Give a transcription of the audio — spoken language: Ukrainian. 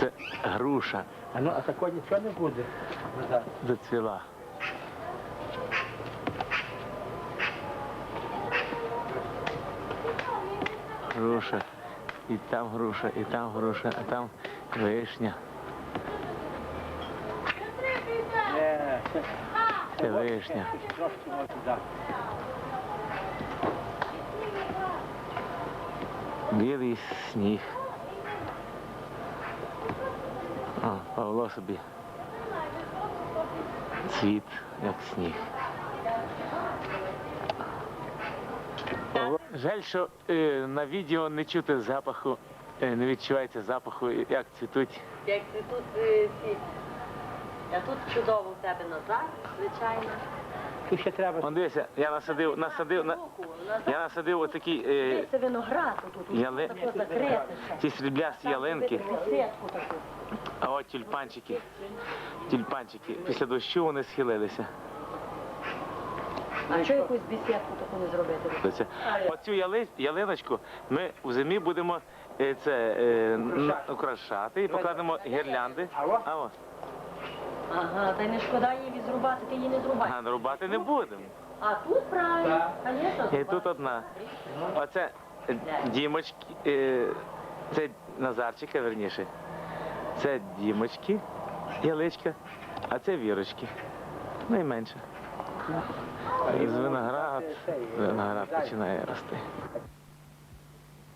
Це груша А ну, а такого нічого не буде. Доцвіла. Груша. І там груша, і там груша, а там вишня. Не, це, вишня. Білий сніг. О, Павло собі. Цвіт, як сніг. Жаль, що е, на відео не чути запаху, е, не відчувається запаху, як цвітуть. Як цвітуть тут е, ці. А тут чудово в тебе назад, звичайно. Тут ще треба. Он дивися, я насадив, насадив, на, я насадив отакі е, Це виноград тут, Яли- таке закрите ще. ті сріблясті ялинки, таку. а от тюльпанчики. Тюльпанчики. Після дощу вони схилилися. А що якусь бесідку таку не зробити? Це- Оцю яли, ялиночку ми в зимі будемо е, це, е, н- украшати і покладемо гірлянди. А от, Ага, та й не шкода її відзрубати, ти її не зрубай. а рубати не будемо. А тут правильно, звісно. І тут одна. Оце е, дімочки, е, це Назарчика, верніше. Це дімочки, яличка, а це вірочки. Найменше. І з виноград, виноград починає рости.